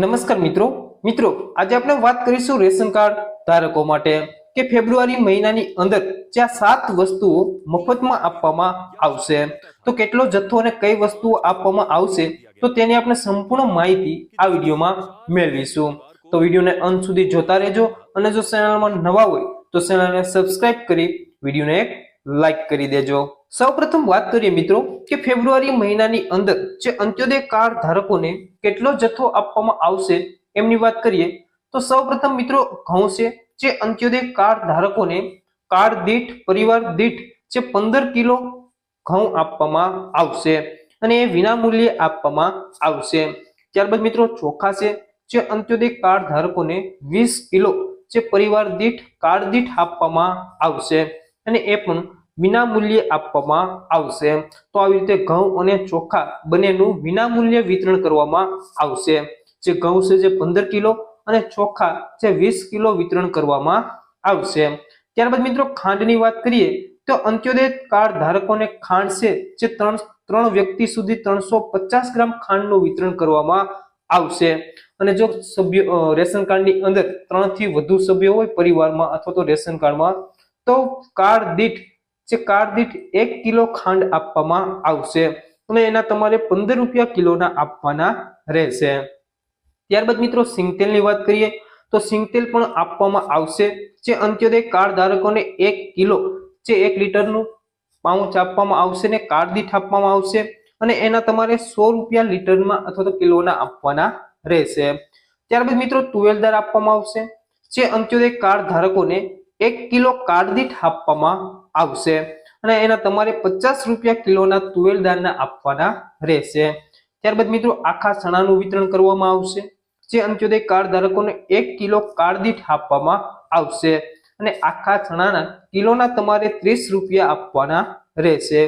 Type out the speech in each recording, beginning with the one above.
નમસ્કાર મિત્રો. મિત્રો, આજે આપણે વાત કરીશું રેશન કાર્ડ ધારકો માટે કે ફેબ્રુઆરી મહિનાની અંદર જ્યાં સાત વસ્તુઓ મફતમાં આપવામાં આવશે. તો કેટલો જથ્થો અને કઈ વસ્તુઓ આપવામાં આવશે, તો તેની આપણે સંપૂર્ણ માહિતી આ વિડીયોમાં મેળવીશું. તો વિડીયોને અંત સુધી જોતા રહેજો અને જો ચેનલમાં નવા હોય, તો ચેનલને સબસ્ક્રાઇબ કરી વિડીયોને એક લાઈક કરી દેજો. સૌપ્રથમ વાત કરીએ મિત્રો કે ફેબ્રુઆરી મહિનાની અંદર જે અંત્યોદય કાર્ડ ધારકોને કેટલો જથ્થો આપવામાં આવશે એમની વાત કરીએ તો સૌપ્રથમ મિત્રો ઘઉં છે જે અંત્યોદય કાર્ડ ધારકોને કાર્ડ દીઠ, પરિવાર દીઠ જે પંદર કિલો ઘઉં આપવામાં આવશે અને એ વિનામૂલ્યે આપવામાં આવશે. ત્યારબાદ મિત્રો ચોખા છે જે અંત્યોદય કાર્ડ ધારકોને વીસ કિલો જે પરિવાર દીઠ, કાર્ડ દીઠ આપવામાં આવશે અને એ પણ વિનામૂલ્યે આપવામાં આવશે. તો આવી રીતે ઘઉં અને ચોખા બંનેનું વિનામૂલ્યે વિતરણ કરવામાં આવશે. જે ઘઉં છે જે પંદર કિલો અને ચોખા જે વીસ કિલો વિતરણ કરવામાં આવશે. ત્યારબાદ મિત્રો ખાંડની વાત કરીએ, તો અંત્યોદય કાર્ડ ધારકોને ખાંડ છે જે ત્રણ ત્રણ વ્યક્તિ સુધી ત્રણસો પચાસ ગ્રામ ખાંડનું વિતરણ કરવામાં આવશે. અને જો સભ્ય રેશન કાર્ડની અંદર ત્રણથી વધુ સભ્યો હોય પરિવારમાં અથવા તો રેશન કાર્ડમાં, તો કાર્ડ દીઠ જે કાર્ડ દીઠ એક કિલો ખાંડ આપવામાં આવશે અને એના તમારે પંદર રૂપિયા કિલોના આપવાના રહેશે. ત્યારબાદ મિત્રો સિંગતેલની વાત કરીએ, તો સિંગતેલ પણ આપવામાં આવશે. જે અંત્યોદય કાર્ડ ધારકોને એક કિલો જે એક લીટરનું પાઉચ આપવામાં આવશે ને કાર્ડ દીઠ આપવામાં આવશે અને એના તમારે સો રૂપિયા લીટરમાં અથવા તો કિલોના આપવાના રહેશે. ત્યારબાદ મિત્રો તુવેલદાર આપવામાં આવશે. જે અંત્યોદય કાર્ડ ધારકોને એક કિલો કાર્ડ આપવામાં આવશે અને એના તમારે પચાસ રૂપિયા કિલોના તુવેલદારના આપવાના રહેશે. ત્યારબાદ મિત્રો, આખા ચણાનું વિતરણ કરવામાં આવશે, જે અંત્યોદય કાર્ડ ધારકોને એક કિલો કાર્ડ આપવામાં આવશે અને આખા ચણાના કિલોના તમારે ત્રીસ રૂપિયા આપવાના રહેશે.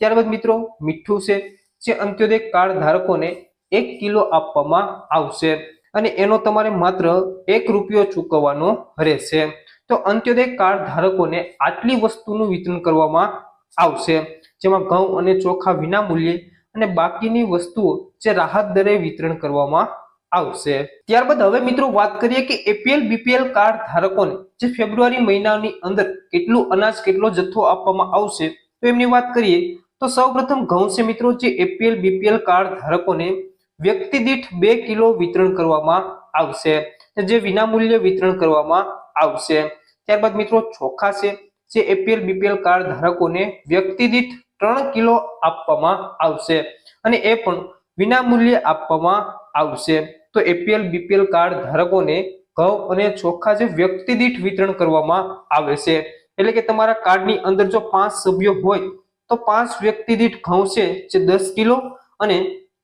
ત્યારબાદ મિત્રો, મીઠું છે, જે અંત્યોદય કાર્ડ ધારકોને એક કિલો આપવામાં આવશે અને એનો તમારે માત્ર એક રૂપિયો ચૂકવવાનો રહેશે. તો અંત્યોદય કાર્ડ ધારકોને આટલી વસ્તુનું વિતરણ કરવામાં આવશે, જેમાં ઘઉં અને ચોખા વિના મૂલ્યે અને બાકીની વસ્તુઓ જે રાહત દરે વિતરણ કરવામાં આવશે. ત્યારબાદ હવે મિત્રો વાત કરીએ કે એપીએલ, બીપીએલ કાર્ડ ધારકોને જે ફેબ્રુઆરી મહિનાની અંદર કેટલું અનાજ, કેટલો જથ્થો આપવામાં આવશે, તો એમની વાત કરીએ તો સૌપ્રથમ ઘઉં છે મિત્રો જે એપીએલ, બીપીએલ કાર્ડ ધારકોને વ્યક્તિ દીઠ બે કિલો વિતરણ કરવામાં આવશે, જે વિનામૂલ્યે વિતરણ કરવામાં આવશે. ત્યારબાદ મિત્રો ચોખા છે, જે એપીએલ બીપીએલ કાર્ડ ધારકોને વ્યક્તિ દીઠ ત્રણ કિલો આપવામાં આવશે અને એ પણ વિનામૂલ્યે આપવામાં આવશે. તો એપીએલ બીપીએલ કાર્ડ ધારકોને ઘઉં અને ચોખા જે વ્યક્તિ દીઠ વિતરણ કરવામાં આવે છે. એટલે કે તમારા કાર્ડની અંદર જો પાંચ સભ્યો હોય, તો પાંચ વ્યક્તિ દીઠ ઘઉં છે, જે દસ કિલો અને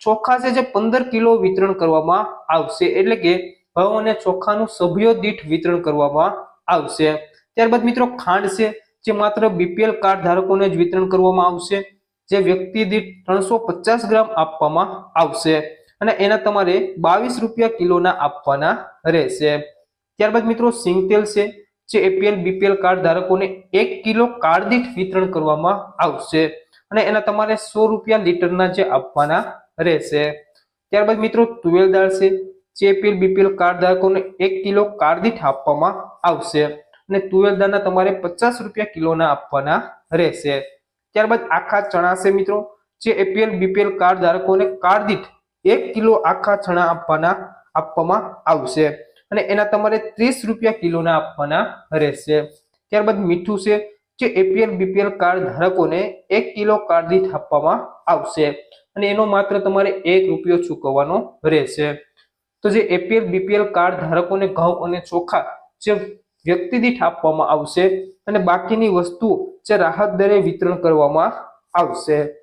ચોખા છે, જે પંદર કિલો વિતરણ કરવામાં આવશે. એટલે કે ઘઉં અને ચોખાનું સભ્યો દીઠ વિતરણ કરવામાં આવશે. ત્યારબાદ મિત્રો ખાંડ છે, જે માત્ર બીપીએલ કાર્ડ ધારકોને જ વિતરણ કરવામાં આવશે, જે વ્યક્તિ દીઠ ત્રણસો પચાસ ગ્રામ આપવામાં આવશે અને એના તમારે બાવીસ રૂપિયા કિલોના આપવાના રહેશે. ત્યારબાદ મિત્રો સિંગતેલ છે, જે એપીએલ બીપીએલ કાર્ડ ધારકોને એક કિલો કાર્ડ દીઠ વિતરણ કરવામાં આવશે અને એના તમારે સો રૂપિયા લીટરના જે આપવાના રહેશે. ત્યારબાદ મિત્રો તુવેલ દાળ છે જે એપીએલ બીપીએલ કાર્ડ ધારકોને એક કિલો કાર્ડ દીઠ આપવામાં આવશે અને તુવેર દાના તમારે પચાસ રૂપિયા કિલોના આપવાના રહેશે. ત્યારબાદ આખા ચણા છે મિત્રો. જે એપીએલ બીપીએલ કાર્ડ ધારકોને કાર્ડ દીઠ એક કિલો આખા ચણા આપવાના આપવામાં આવશે અને એના તમારે ત્રીસ રૂપિયા કિલોના આપવાના રહેશે. ત્યારબાદ મીઠું છે. જે એપીએલ બીપીએલ કાર્ડ ધારકોને એક કિલો કાર્ડ દીઠ આપવામાં આવશે અને એનો માત્ર તમારે એક રૂપિયો ચૂકવવાનો રહેશે. તો જે એપીએલ બીપીએલ કાર્ડ ધારકોને ઘઉં અને ચોખા જે વ્યક્તિ દીઠ આપવામાં આવશે અને બાકીની વસ્તુઓ જે રાહત દરે વિતરણ કરવામાં આવશે.